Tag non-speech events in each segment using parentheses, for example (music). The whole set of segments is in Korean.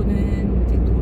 또는 이제 도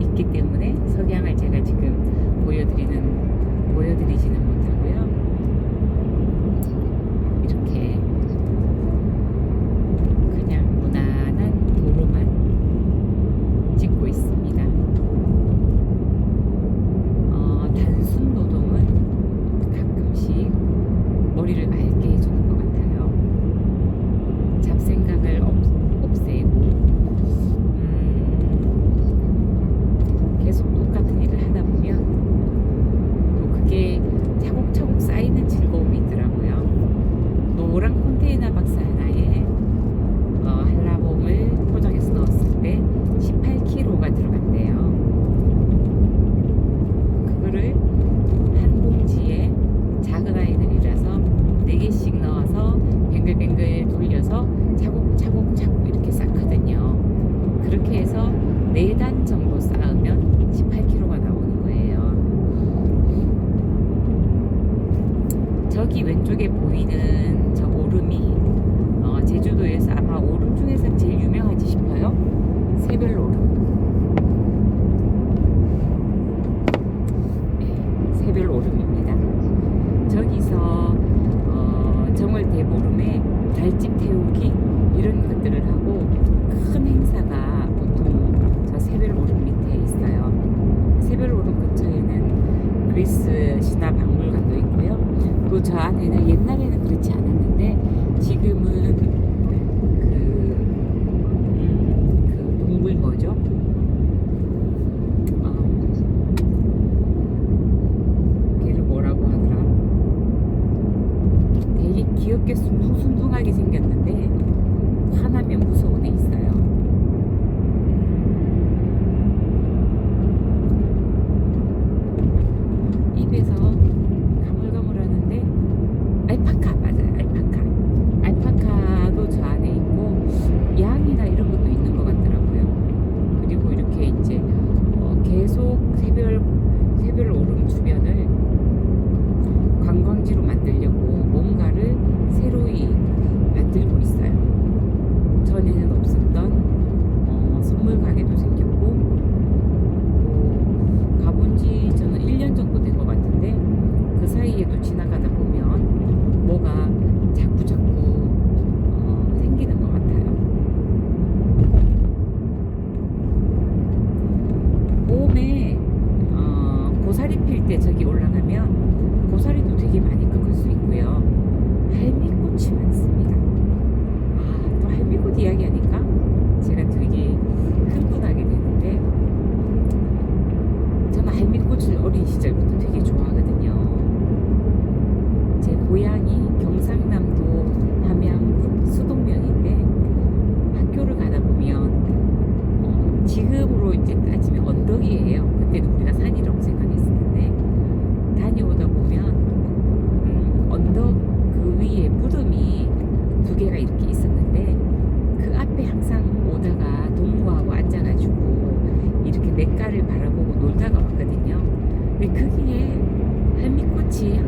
있기 때문에 석양을 제가 지금 보여드리는 보여드리지는 저기 왼쪽에 보이는 저 오름이 어, 제주도에서 아마 오름 중에서 제일 유명하지 싶어요. 세별오름. 또 저 안에는 옛날에는 그렇지 않았는데 지금은 그, 그, 그 동물 뭐죠? 어, 걔를 뭐라고 하더라? 되게 귀엽게 순둥순둥하게 생겼 지금으로 이제 따지면 언덕이에요. 그때 우리가 산이라고 생각했을 텐데 다녀오다 보면 음, 언덕 그 위에 무덤이 두 개가 이렇게 있었는데 그 앞에 항상 오다가 동무하고 앉아가지고 이렇게 냇가를 바라보고 놀다가 왔거든요. 근데 그게 한미꽃이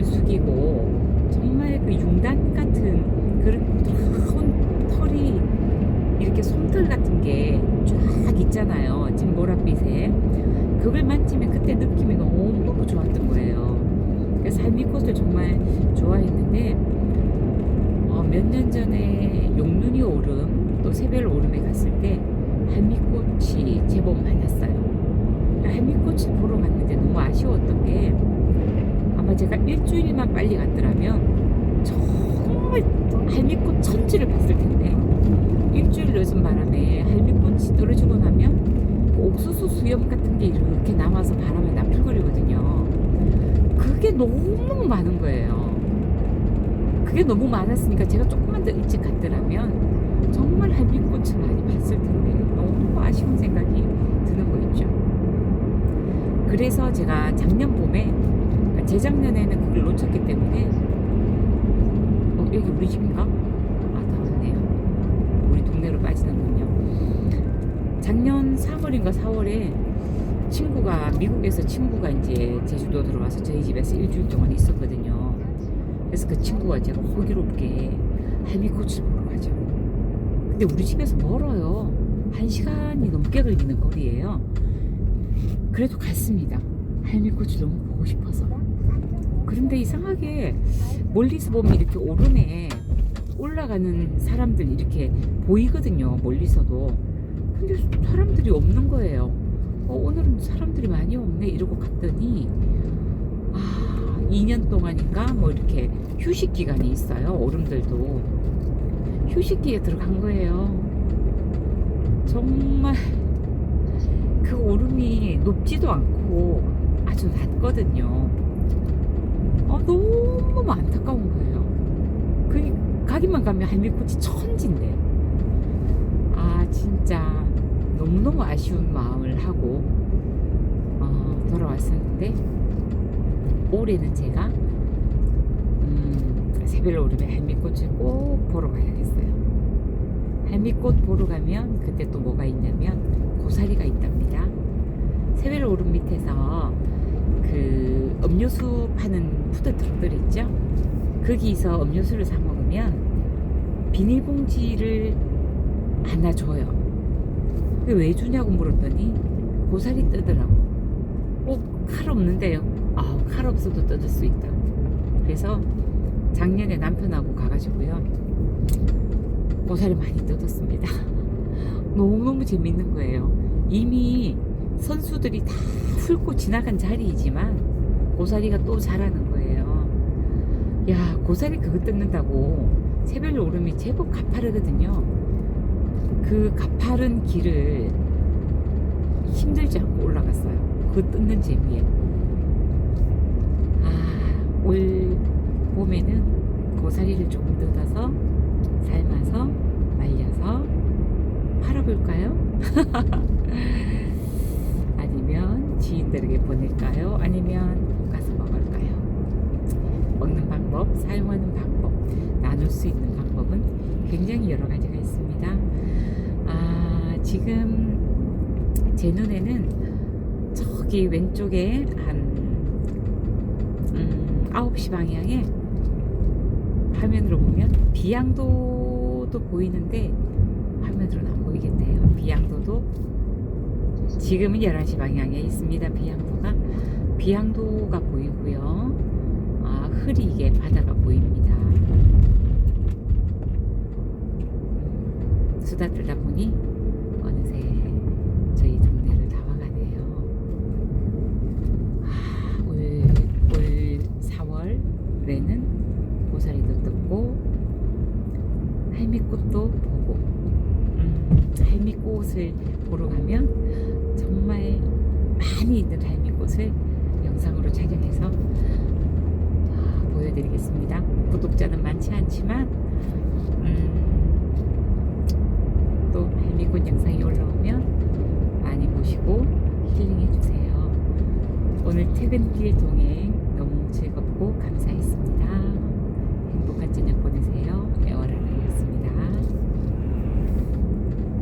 고개를 숙이고 정말 그 융단 같은 그런 털, 털이 이렇게 솜털 같은 게 쫙 있잖아요. 지금 보랏빛에 그걸 만지면 그때 느낌이 너무너무 좋았던 거예요. 그래서 산미꽃을 정말 좋아했는데 어, 몇년 전에 용눈이 오름 또 세별 오름에 갔을 때 한미꽃이 제법 많았어요. 그 한미꽃을 보러 갔는데 너무 아쉬웠던 게 아마 제가 일주일만 빨리 갔더라면 정말 할미꽃 천지를 봤을 텐데 일주일 늦은 바람에 할미꽃이 떨어지고 나면 그 옥수수 수염 같은 게 이렇게 남아서 바람에 나풀거리거든요. 그게 너무 많은 거예요. 그게 너무 많았으니까 제가 조금만 더 일찍 갔더라면 정말 할미꽃을 많이 봤을 텐데 너무 아쉬운 생각이 드는 거 있죠. 그래서 제가 작년 봄에 재작년에는 그걸 놓쳤기 때문에 어, 여기 우리 집인가? 아, 다 왔네요. 우리 동네로 빠지는군요. 작년 3월인가 4월에 친구가 미국에서 친구가 이제 제주도 들어와서 저희 집에서 일주일 동안 있었거든요. 그래서 그 친구가 제가 호기롭게 할미꽃을 보러 가자고. 근데 우리 집에서 멀어요. 한 시간이 넘게 걸리는 거리예요. 그래도 갔습니다. 할미꽃을 너무 보고 싶어서. 그런데 이상하게 멀리서 보면 이렇게 오름에 올라가는 사람들 이렇게 보이거든요. 멀리서도. 근데 사람들이 없는 거예요. 어, 오늘은 사람들이 많이 없네 이러고 갔더니 아 2년 동안인가 뭐 이렇게 휴식 기간이 있어요. 오름들도 휴식기에 들어간 거예요. 정말 그 오름이 높지도 않고 아주 낮거든요. 아, 너무 안타까운 거예요. 그 가기만 가면 할미꽃이 천지인데. 아, 진짜 너무너무 아쉬운 마음을 하고 어, 돌아왔었는데 올해는 제가 음, 새별 오름에 할미꽃을 꼭 보러 가야겠어요. 할미꽃 보러 가면 그때 또 뭐가 있냐면 고사리가 있답니다. 새별 오름 밑에서 그 음료수 파는 푸드트럭들 있죠? 거기서 음료수를 사 먹으면 비닐봉지를 하나 줘요. 그게 왜 주냐고 물었더니 고사리 뜨더라고. 어, 칼 없는데요. 아, 칼 없어도 뜯을 수 있다. 그래서 작년에 남편하고 가가지고요. 고사리 많이 뜯었습니다. (laughs) 너무너무 재밌는 거예요. 이미 선수들이 다 훑고 지나간 자리이지만 고사리가 또 자라는 거예요. 야, 고사리 그거 뜯는다고 새별 오름이 제법 가파르거든요. 그 가파른 길을 힘들지 않고 올라갔어요. 그 뜯는 재미에. 아, 올 봄에는 고사리를 조금 뜯어서 삶아서 말려서 팔아볼까요? (laughs) 지인들에게 보낼까요? 아니면 가서 먹을까요? 먹는 방법, 사용하는 방법, 나눌 수 있는 방법은 굉장히 여러 가지가 있습니다. 아, 지금 제 눈에는 저기 왼쪽에 한 음, 9시 방향에 화면으로 보면 비양도도 보이는데 화면으로는 안 보이겠네요. 비양도도 지금은 11시 방향에 있습니다. 비양도가 비양도가 보이고요. 아, 흐리게 바다가 보입니다. 수다 들다 보니 어느새 저희 동네를 다 와가네요. 아, 올, 올 4월에는 고사리도 뜯고 할미꽃도 보고 음, 할미꽃을 보러 겁니다. 구독자는 많지 않지만 음, 또 뱀이꽃 영상이 올라오면 많이 보시고 힐링해 주세요. 오늘 퇴근길 동행 너무 즐겁고 감사했습니다. 행복한 저녁 보내